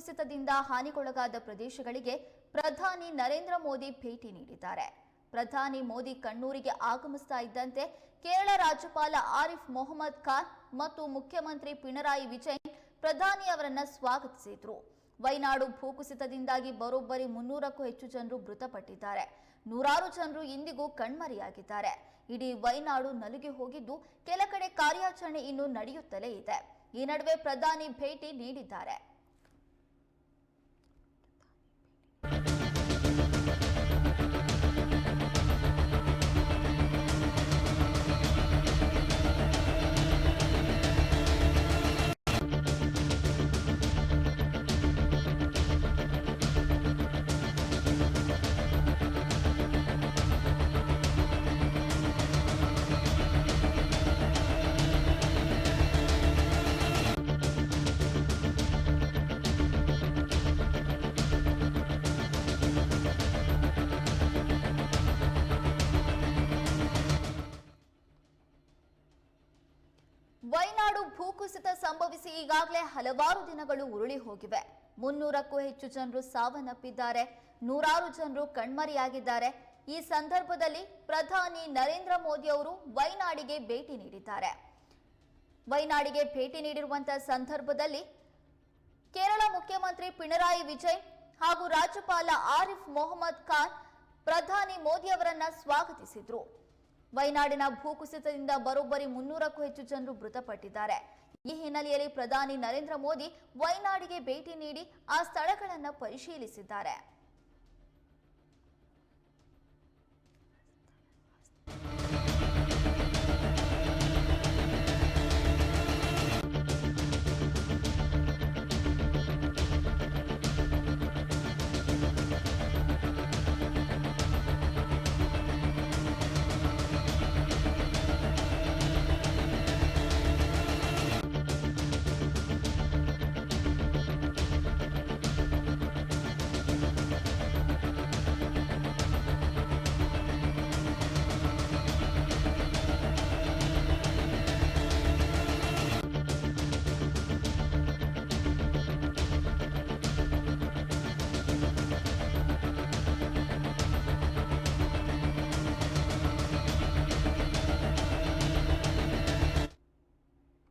ಭೂಕುಸಿತದಿಂದ ಹಾನಿಗೊಳಗಾದ ಪ್ರದೇಶಗಳಿಗೆ ಪ್ರಧಾನಿ ನರೇಂದ್ರ ಮೋದಿ ಭೇಟಿ ನೀಡಿದ್ದಾರೆ. ಪ್ರಧಾನಿ ಮೋದಿ ಕಣ್ಣೂರಿಗೆ ಆಗಮಿಸ್ತಾ ಇದ್ದಂತೆ ಕೇರಳ ರಾಜ್ಯಪಾಲ ಆರಿಫ್ ಮೊಹಮ್ಮದ್ ಖಾನ್ ಮತ್ತು ಮುಖ್ಯಮಂತ್ರಿ ಪಿಣರಾಯಿ ವಿಜಯನ್ ಪ್ರಧಾನಿ ಅವರನ್ನ ಸ್ವಾಗತಿಸಿದ್ರು. ವೈನಾಡು ಭೂಕುಸಿತದಿಂದಾಗಿ ಬರೋಬ್ಬರಿ ಮುನ್ನೂರಕ್ಕೂ ಹೆಚ್ಚು ಜನರು ಮೃತಪಟ್ಟಿದ್ದಾರೆ. ನೂರಾರು ಜನರು ಇಂದಿಗೂ ಕಣ್ಮರೆಯಾಗಿದ್ದಾರೆ. ಇಡೀ ವೈನಾಡು ನಲುಗಿ ಹೋಗಿದ್ದು ಕೆಲ ಕಡೆ ಕಾರ್ಯಾಚರಣೆ ಇನ್ನೂ ನಡೆಯುತ್ತಲೇ ಇದೆ. ಈ ನಡುವೆ ಪ್ರಧಾನಿ ಭೇಟಿ ನೀಡಿದ್ದಾರೆ. ವೈನಾಡು ಭೂಕುಸಿತ ಸಂಭವಿಸಿ ಈಗಾಗಲೇ ಹಲವಾರು ದಿನಗಳು ಉರುಳಿ ಹೋಗಿವೆ. ಮುನ್ನೂರಕ್ಕೂ ಹೆಚ್ಚು ಜನರು ಸಾವನ್ನಪ್ಪಿದ್ದಾರೆ. ನೂರಾರು ಜನರು ಕಣ್ಮರೆಯಾಗಿದ್ದಾರೆ. ಈ ಸಂದರ್ಭದಲ್ಲಿ ಪ್ರಧಾನಿ ನರೇಂದ್ರ ಮೋದಿ ಅವರು ವೈನಾಡಿಗೆ ಭೇಟಿ ನೀಡಿದ್ದಾರೆ. ವೈನಾಡಿಗೆ ಭೇಟಿ ನೀಡಿರುವಂತಹ ಸಂದರ್ಭದಲ್ಲಿ ಕೇರಳ ಮುಖ್ಯಮಂತ್ರಿ ಪಿಣರಾಯಿ ವಿಜಯ್ ಹಾಗೂ ರಾಜ್ಯಪಾಲ ಆರಿಫ್ ಮೊಹಮ್ಮದ್ ಖಾನ್ ಪ್ರಧಾನಿ ಮೋದಿ ಅವರನ್ನ ಸ್ವಾಗತಿಸಿದ್ರು. ವೈನಾಡಿನ ಭೂಕುಸಿತದಿಂದ ಬರೋಬ್ಬರಿ ಮುನ್ನೂರಕ್ಕೂ ಹೆಚ್ಚು ಜನರು ಮೃತಪಟ್ಟಿದ್ದಾರೆ. ಈ ಹಿನ್ನೆಲೆಯಲ್ಲಿ ಪ್ರಧಾನಿ ನರೇಂದ್ರ ಮೋದಿ ವೈನಾಡಿಗೆ ಭೇಟಿ ನೀಡಿ ಆ ಸ್ಥಳಗಳನ್ನು ಪರಿಶೀಲಿಸಿದ್ದಾರೆ.